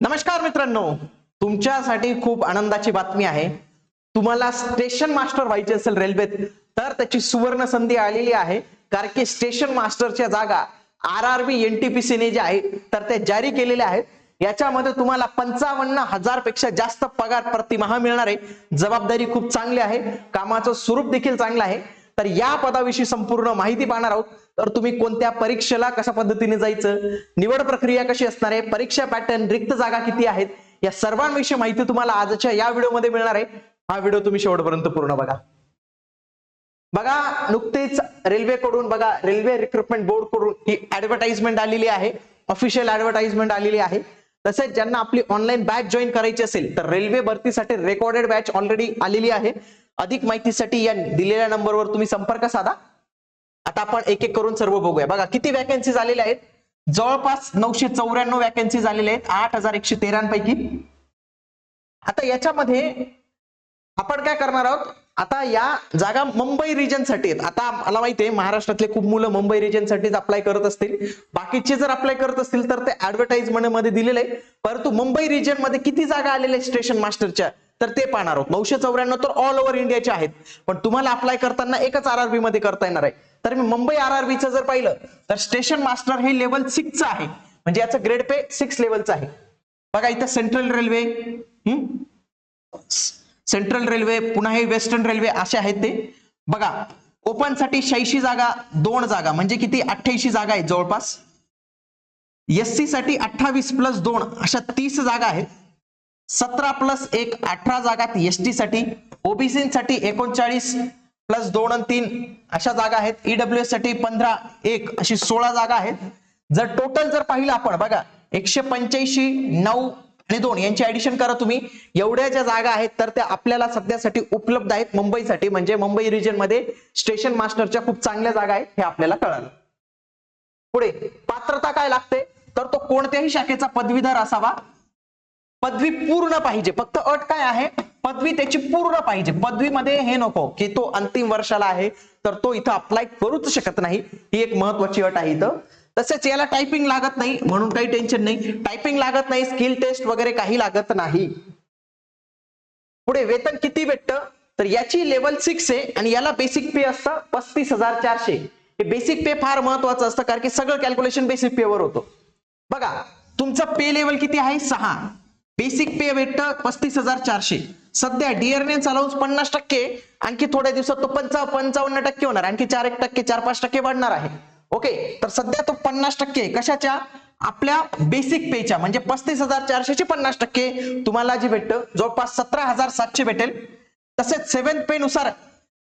नमस्कार मित्रांनो तुमच्यासाठी खूप आनंदाची बातमी आहे. तुम्हाला स्टेशन मास्टर व्हायचे असेल रेल्वेत तर त्याची सुवर्ण संधी आलेली आहे. कारण की स्टेशन मास्टरच्या जागा आर आर बी एनटीपीसीने जे आहे तर ते जारी केलेले आहेत. याच्यामध्ये तुम्हाला पंचावन्न हजारपेक्षा जास्त पगार प्रतिमाहा मिळणार आहे. जबाबदारी खूप चांगली आहे. कामाचं स्वरूप देखील चांगलं आहे. तर या पदाविषयी संपूर्ण माहिती पाहणार आहोत. तर तुम्ही कोणत्या परीक्षेला कशा पद्धतीने जायचं? निवड प्रक्रिया कशी असणार आहे? परीक्षा पॅटर्न रिक्त जागा किती आहेत? या सर्वांविषयी माहिती तुम्हाला आजच्या या व्हिडिओमध्ये मिळणार आहे. हा व्हिडिओ तुम्ही शेवटपर्यंत पूर्ण बघा. बघा नुकतेच रेल्वेकडून बघा रेल्वे रिक्रुटमेंट बोर्डकडून ही ऍडव्हर्टाइजमेंट आलेली आहे. ऑफिशियल ऍडव्हर्टाइजमेंट आलेली आहे. तसेच ज्यांना आपली ऑनलाईन बॅच जॉईन करायची असेल तर रेल्वे भरतीसाठी रेकॉर्डेड बॅच ऑलरेडी आलेली आहे. अधिक माहितीसाठी या दिलेल्या नंबरवर तुम्ही संपर्क साधा. आता आपण एक एक करून सर्व बघूया. बघा किती वॅकन्सी झालेल्या आहेत? जवळपास नऊशे चौऱ्याण्णव वॅकन्सी झालेल्या आहेत आठ हजार एकशे तेरांपैकी. आता याच्यामध्ये आपण काय करणार आहोत? आता या जागा मुंबई रिजनसाठी आहेत. आता मला माहिती आहे महाराष्ट्रातले खूप मुलं मुंबई रिजन साठीच अप्लाय करत असतील. बाकीचे जर अप्लाय करत असतील तर ते ऍडव्हर्टाइजमेंटमध्ये दिलेले आहे. परंतु मुंबई रिजनमध्ये किती जागा आलेल्या स्टेशन मास्टरच्या तर ते पाहणार आहोत. नऊशे चौऱ्याण्णव तर ऑल ओव्हर इंडियाचे आहेत. पण तुम्हाला अप्लाय करताना एकच आरआरबी मध्ये करता येणार आहे. तर मी मुंबई आरआरबीचं जर पाहिलं तर स्टेशन मास्टर हे लेवल सिक्सचं आहे. म्हणजे याचं ग्रेड पे सिक्स लेवलचं आहे. बघा इथं सेंट्रल रेल्वे सेंट्रल रेल्वे पुन्हा हे वेस्टर्न रेल्वे असे आहेत ते. बघा ओपनसाठी शहाऐंशी जागा दोन जागा म्हणजे किती? अठ्ठ्याऐंशी जागा आहेत जवळपास. एस सी साठी अठ्ठावीस प्लस दोन अशा तीस जागा आहेत. सतरा प्लस एक अठरा जागात एस टी साठी ओबीसीसाठी एकोणचाळीस प्लस दोन आणि तीन अशा जागा आहेत. ईडब्ल्यू एससाठी पंधरा एक अशी सोळा जागा आहेत. जर टोटल जर पाहिलं आपण बघा एकशे पंच्याऐंशी नऊ आणि दोन यांची ऍडिशन करा तुम्ही. एवढ्या ज्या जागा आहेत तर त्या आपल्याला सध्यासाठी उपलब्ध आहेत मुंबईसाठी. म्हणजे मुंबई रिजनमध्ये स्टेशन मास्टरच्या खूप चांगल्या जागा आहेत हे आपल्याला कळालं. पुढे पात्रता काय लागते? तर तो कोणत्याही शाखेचा पदवीधर असावा. पदवी पूर्ण पाहिजे. फक्त अट काय आहे? पदवी त्याची पूर्ण पाहिजे. पदवीमध्ये हे नको की तो अंतिम वर्षाला आहे तर तो इथं अप्लाय करूच शकत नाही. ही एक महत्वाची अट आहे इथं. तसेच याला टायपिंग लागत नाही म्हणून काही टेन्शन नाही. टायपिंग लागत नाही स्किल टेस्ट वगैरे काही लागत नाही. पुढे वेतन किती भेटतं? तर याची लेवल सिक्स आहे आणि याला बेसिक पे असतं पस्तीस हजार चारशे. हे बेसिक पे फार महत्वाचं असतं कारण की सगळं कॅल्क्युलेशन बेसिक पे वर होतं. बघा तुमचं पे लेवल किती आहे? सहा. बेसिक पे भेटतं पस्तीस हजार चारशे. सध्या डिअरनेस अलाउन्स पन्नास टक्के आणखी थोड्या दिवसात तो पंचा पंचावन्न टक्के होणार. आणखी चार एक टक्के चार पाच टक्के वाढणार आहे. ओके तर सध्या तो पन्नास टक्के कशाच्या? आपल्या बेसिक पेच्या म्हणजे पस्तीस हजार चारशेचे पन्नास टक्के तुम्हाला जे भेटतं जवळपास सतरा हजार सातशे भेटेल. तसेच सेव्हन पे नुसार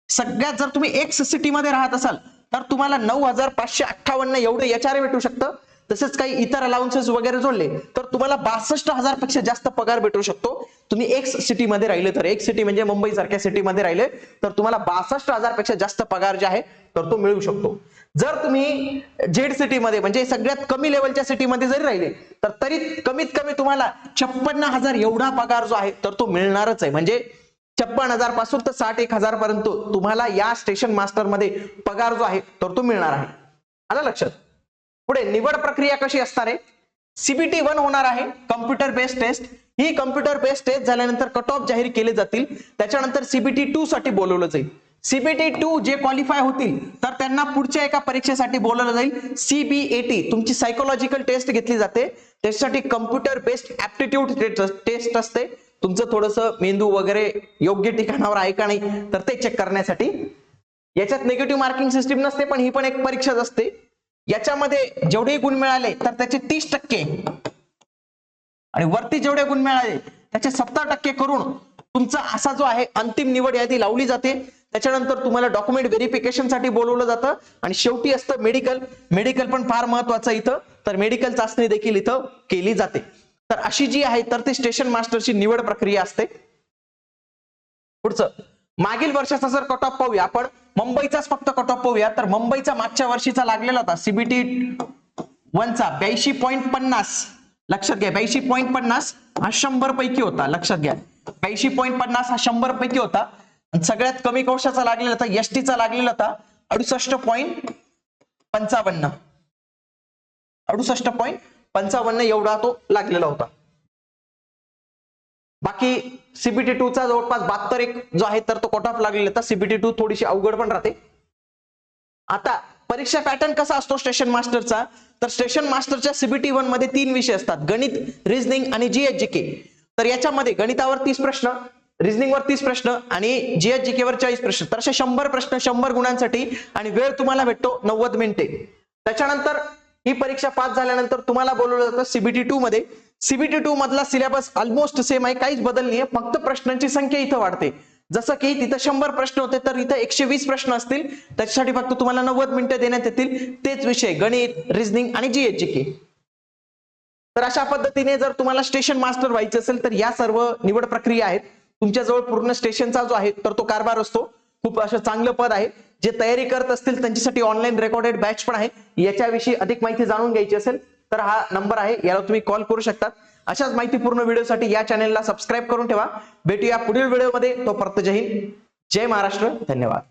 सगळ्यात जर तुम्ही एक्स सिटी मध्ये राहत असाल तर तुम्हाला नऊ हजार पाचशे अठ्ठावन्न एवढं याच्यावर भेटू शकतं. तसेच काही इतर अलाउन्सेस वगैरे जोडले तर तुम्हाला बासष्ट हजारपेक्षा जास्त पगार भेटू शकतो. तुम्ही एक्स सिटी मध्ये राहिले तर एक सिटी म्हणजे मुंबई सारख्या सिटी मध्ये राहिले तर तुम्हाला बासष्ट हजारपेक्षा जास्त पगार जे आहे तर तो मिळू शकतो. जर तुम्ही जेड सिटी मध्ये म्हणजे सगळ्यात कमी लेवलच्या सिटीमध्ये जरी राहिले तर तरी कमीत कमी तुम्हाला छप्पन्न हजार एवढा पगार जो आहे तर तो मिळणारच आहे. म्हणजे छप्पन हजारपासून तर साठ एक हजार पर्यंत तुम्हाला या स्टेशन मास्टरमध्ये पगार जो आहे तर तो मिळणार आहे. आला लक्षात? पुढे निवड प्रक्रिया कशी असणार आहे? सीबीटी वन होणार आहे कम्प्युटर बेस्ड टेस्ट ही कम्प्युटर बेस्ड टेस्ट झाल्यानंतर कट ऑफ जाहीर केले जातील. त्याच्यानंतर सीबीटी टू साठी बोलवलं जाईल. सीबीटी टू जे क्वालिफाय होतील तर त्यांना पुढच्या एका परीक्षेसाठी बोलवलं जाईल. सीबीएटी तुमची सायकोलॉजिकल टेस्ट घेतली जाते. त्याच्यासाठी कम्प्युटर बेस्ड ऍप्टिट्यूड टेस्ट असते. तुमचं थोडंसं मेंदू वगैरे योग्य ठिकाणावर आहे का नाही तर ते चेक करण्यासाठी. याच्यात निगेटिव्ह मार्किंग सिस्टीम नसते पण ही पण एक परीक्षाच असते. याच्यामध्ये जेवढे गुण मिळाले तर त्याचे तीस टक्के. आणि वरती जेवढे गुण मिळाले त्याचे सत्तर टक्के करून तुमचा असा जो आहे अंतिम निवड यादी लावली जाते. त्याच्यानंतर तुम्हाला डॉक्युमेंट व्हेरिफिकेशनसाठी बोलवलं जातं. आणि शेवटी असतं मेडिकल मेडिकल पण फार महत्वाचं इथं. तर मेडिकल चाचणी देखील इथं केली जाते. तर अशी जी आहे तर ती स्टेशन मास्टरची निवड प्रक्रिया असते. पुढचं. मागील वर्षाचा जर कट ऑफ पाहूया आपण मुंबईचाच फक्त कट ऑफ पाहूया तर मुंबईचा मागच्या वर्षीचा लागलेला होता सीबीटी वनचा ब्याऐंशी पॉईंट पन्नास. लक्षात घ्या ब्याऐंशी पॉईंट पन्नास हा शंभर पैकी होता लक्षात घ्या. ब्याऐंशी पॉईंट पन्नास हा शंभर पैकी होता. आणि सगळ्यात कमी कौशाचा लागलेला होता एस टीचा लागलेला होता अडुसष्ट पॉईंट पंचावन्न. अडुसष्ट पॉईंट पंचावन्न एवढा तो लागलेला होता. बाकी सीबीटी टू चा जवळपास बहात्तर एक जो आहे तर तो कट ऑफ लागलेला तर सीबीटी टू थोडीशी अवघड पण राहते. आता परीक्षा पॅटर्न कसा असतो स्टेशन मास्टरचा तर स्टेशन मास्टरच्या सीबीटी वनमध्ये तीन विषय असतात. गणित रिझनिंग आणि जीएचजीके तर याच्यामध्ये गणितावर तीस प्रश्न रिझनिंगवर तीस प्रश्न आणि जीएचजीके वर चाळीस प्रश्न. तर असे शंभर प्रश्न शंभर गुणांसाठी आणि वेळ तुम्हाला भेटतो नव्वद मिनिटे. त्याच्यानंतर ही परीक्षा पास झाल्यानंतर तुम्हाला बोलवलं जातं सीबीटी टू मध्ये. सीबीटी टू मधला सिलेबस ऑलमोस्ट सेम आहे काहीच बदल नाहीये फक्त प्रश्नांची संख्या इथं वाढते. जसं की तिथं शंभर प्रश्न होते तर इथं एकशे वीस प्रश्न असतील. त्याच्यासाठी फक्त तुम्हाला नव्वद मिनिटं देण्यात येतील. तेच विषय गणित रिझनिंग आणि जीएचजीके तर अशा पद्धतीने जर तुम्हाला स्टेशन मास्टर व्हायचं असेल तर या सर्व निवड प्रक्रिया आहेत. तुमच्याजवळ पूर्ण स्टेशनचा जो आहे तर तो कारभार असतो. खूप असं चांगलं पद आहे. जे तयारी करत असतील त्यांच्यासाठी ऑनलाईन रेकॉर्डेड बॅच पण आहे. याच्याविषयी अधिक माहिती जाणून घ्यायची असेल तर हा नंबर आहे याला तुम्ही कॉल करू शकतात. अशाच माहितीपूर्ण व्हिडिओसाठी या चॅनेलला सबस्क्राईब करून ठेवा. भेटूया पुढील व्हिडिओमध्ये. तो परत जय हिंद. जय महाराष्ट्र. धन्यवाद.